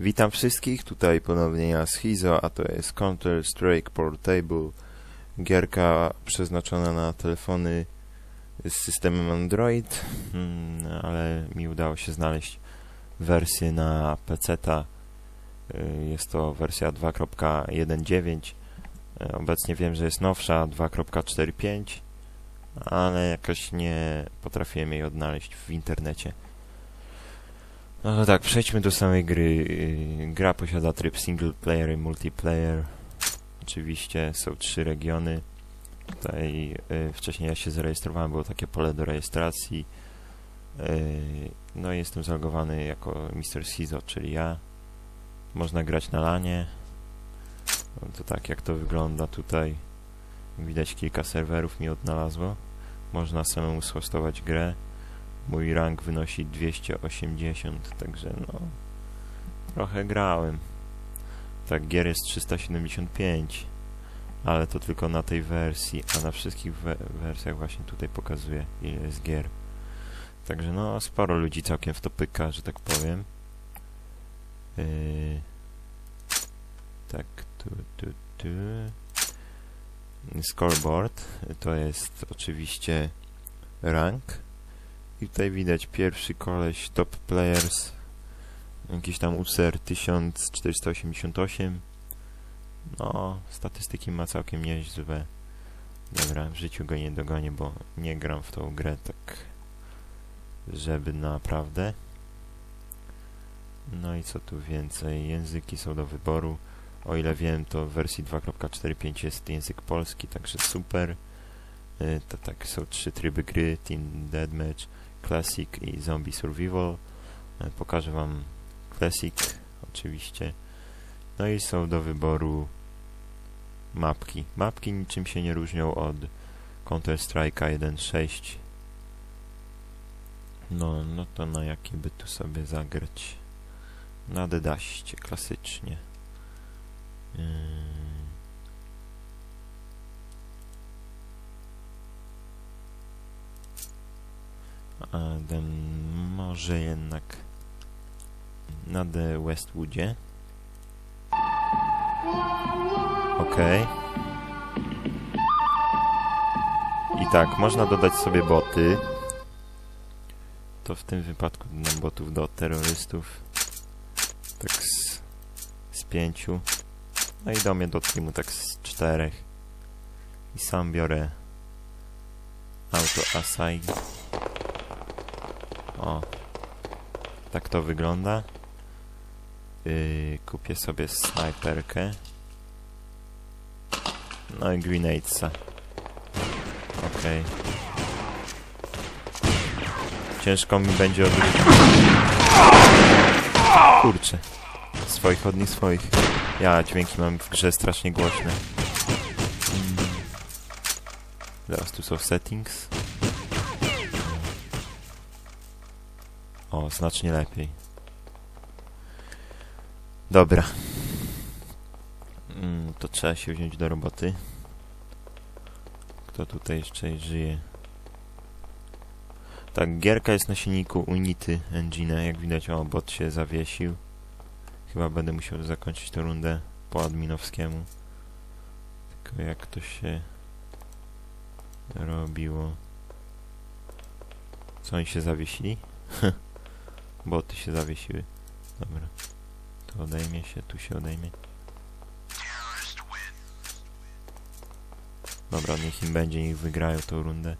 Witam wszystkich, tutaj ponownie ja Schizo, a to jest Counter-Strike Portable, gierka przeznaczona na telefony z systemem Android, mm, ale mi udało się znaleźć wersję na PC-ta, Y, jest to wersja 2.19, Y, obecnie wiem, że jest nowsza 2.45, ale jakoś nie potrafiłem jej odnaleźć w internecie. No to tak, przejdźmy do samej gry. Yy, Gra posiada tryb single player i multiplayer. Oczywiście są trzy regiony. Tutaj yy, wcześniej ja się zarejestrowałem, było takie pole do rejestracji. Yy, No i jestem zalogowany jako Mr. Sizo, czyli ja. Można grać na lanie. No to tak jak to wygląda tutaj. Widać kilka serwerów mi odnalazło. Można samemu schostować grę. Mój rank wynosi 280, także no trochę grałem. Tak, gier jest 375, ale to tylko na tej wersji, a na wszystkich we wersjach właśnie tutaj pokazuje ile jest gier. Także no sporo ludzi całkiem w to pyka, że tak powiem. Yy, tak, tu, tu, tu. Scoreboard to jest oczywiście rank. I tutaj widać pierwszy koleś Top Players. Jakiś tam UCR 1488 no, statystyki ma całkiem nieźle. Dobra, w życiu go nie dogonię, bo nie gram w tą grę tak żeby naprawdę. No i co tu więcej? Języki są do wyboru. O ile wiem to w wersji 2.45 jest język polski, także super. Y, to tak są trzy tryby gry Team Deathmatch Classic i Zombie Survival. E, Pokażę Wam Classic, oczywiście. No i są do wyboru mapki. Mapki niczym się nie różnią od Counter-Strike'a 1.6. No, no to na jakie by tu sobie zagrać? Na dedaście, klasycznie. A ten może jednak na The Westwoodzie. Okej. I tak, można dodać sobie boty. To w tym wypadku dodam botów do terrorystów. Tak z, z pięciu. No i do mnie do teamu tak z czterech. I sam biorę auto assign. O. Tak to wygląda. Yy, kupię sobie snajperkę. No i grenadesa. Okej. Ciężko mi będzie odwrócić. Kurczę. Swoich od swoich. Ja dźwięki mam w grze strasznie głośne. Mm. Zaraz tu są settings. O, znacznie lepiej. Dobra. Mm, to trzeba się wziąć do roboty. Kto tutaj jeszcze żyje? Tak, gierka jest na silniku Unity Engine. Jak widać, o, bot się zawiesił. Chyba będę musiał zakończyć tę rundę po adminowskiemu. Tylko jak to się robiło? Co oni się zawiesili? Boty się zawiesiły. Dobra. Tu odejmie się, tu się odejmie. Dobra, niech im będzie, niech wygrają tą rundę.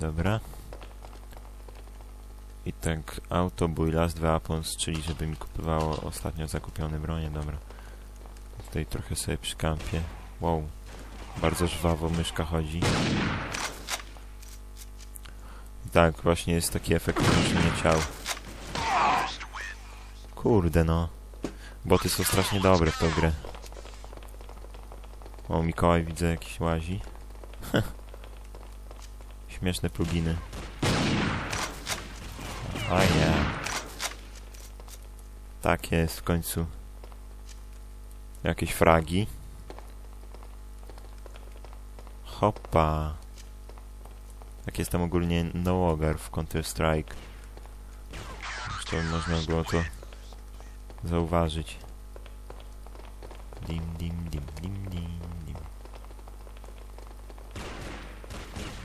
Dobra. I tak auto, bój, last weapons, czyli żeby mi kupowało ostatnio zakupione bronie, dobra. Tutaj trochę sobie przykampię. Wow. Bardzo żwawo myszka chodzi. Tak, właśnie jest taki efekt unoszenia ciał. Kurde no. Boty są strasznie dobre w tą grę. O, Mikołaj widzę jakiś łazi. Śmieszne pluginy. Fajnie. Tak jest w końcu. Jakieś fragi. Hoppa. Tak jestem ogólnie no-logar w Counter-Strike. Zresztą można było to zauważyć. Dim, dim, dim, dim, dim, dim.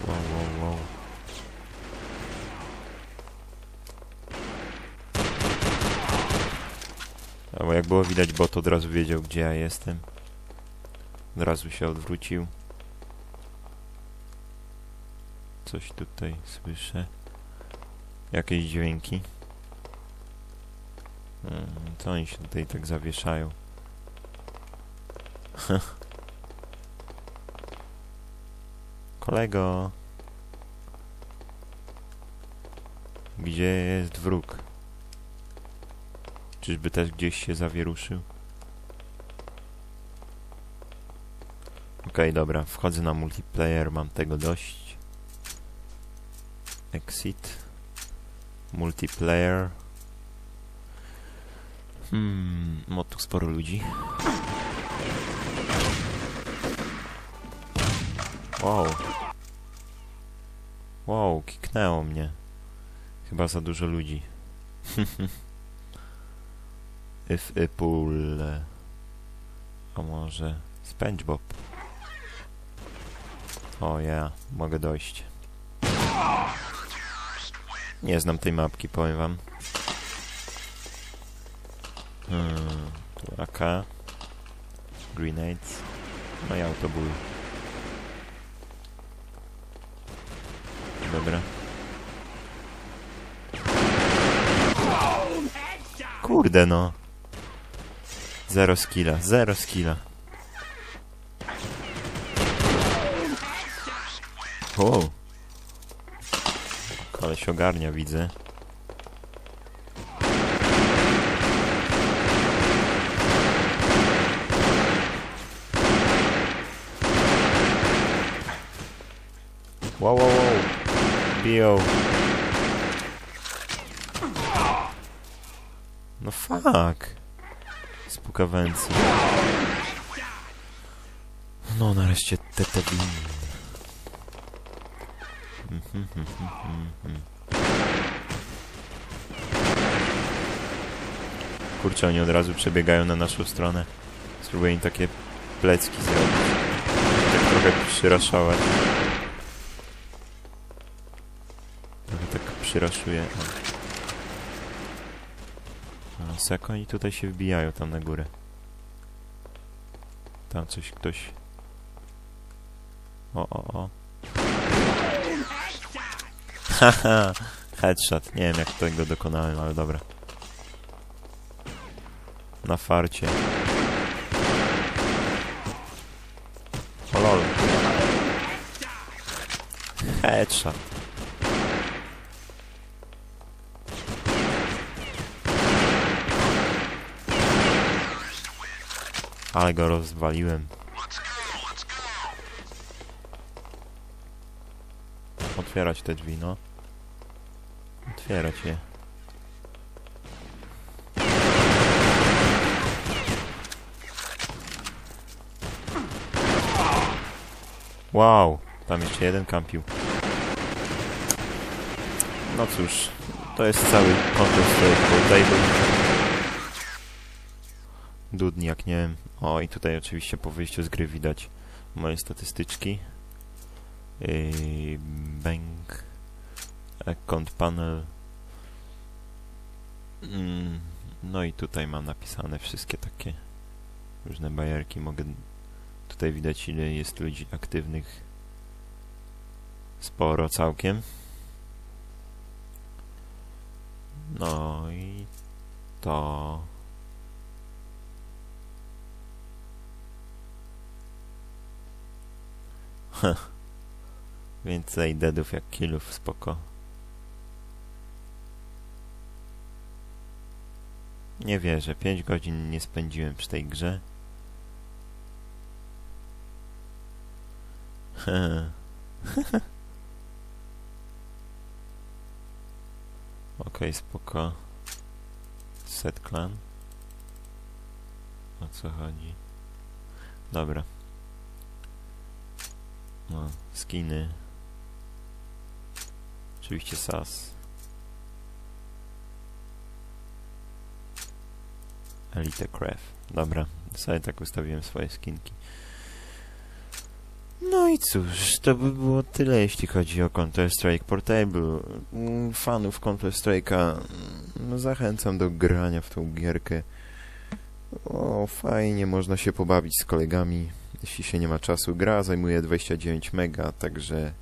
Wow, wow, wow. A bo jak było widać, bot od razu wiedział, gdzie ja jestem. Od razu się odwrócił. Coś tutaj słyszę. Jakieś dźwięki. Mm, To oni się tutaj tak zawieszają. Kolego. Gdzie jest wróg? Czyżby też gdzieś się zawieruszył? Okej, dobra, wchodzę na multiplayer, mam tego dość. Exit. Multiplayer. Hmm, ma tu sporo ludzi. Wow. Wow, kiknęło mnie. Chyba za dużo ludzi. If a pool. A może SpongeBob? O ja, mogę dojść. Nie znam tej mapki, powiem wam. Hmm, tu AK. Grenades. No i autoból. Dobra. Kurde no. Zero skilla, zero skilla. O. Koleś ogarnia, widzę. Wow, wow, wow. Biją. No fuck. Spukawęcy. No nareszcie. Mhm, mhm, mhm. Kurczę, oni od razu przebiegają na naszą stronę. Spróbuję im takie plecki zrobić. Tak trochę przyraszować. Trochę tak przyraszuję. A oni tutaj się wbijają tam na górę. Tam coś ktoś... O, o, o. Haha, headshot. Nie wiem jak tego dokonałem, ale dobra. Na farcie. O lol. Headshot. Ale go rozwaliłem. Otwierać te drzwi, no. Otwierać je. Wow, tam jeszcze jeden kampił. No cóż, to jest cały Counter-Strike Table. Dudni jak nie wiem. O i tutaj oczywiście po wyjściu z gry widać moje statystyczki. Yy, bank, account panel. Mm, no i tutaj mam napisane wszystkie takie różne bajerki. Mogę tutaj widać ile jest ludzi aktywnych. Sporo całkiem. No i to Więcej deadów jak killów, spoko. Nie wierzę, 5 godzin nie spędziłem przy tej grze. Okay, spoko. Set clan. O co chodzi? Dobra. No, skiny. Oczywiście SAS. Elite Crew. Dobra, sobie tak ustawiłem swoje skinki. No i cóż, to by było tyle, jeśli chodzi o Counter-Strike Portable. Mm, Fanów Counter-Strike'a mm, zachęcam do grania w tą gierkę. O, fajnie, można się pobawić z kolegami, jeśli się nie ma czasu. Gra zajmuje 29 mega, także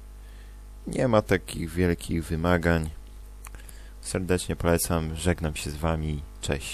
nie ma takich wielkich wymagań. Serdecznie polecam, żegnam się z Wami, cześć.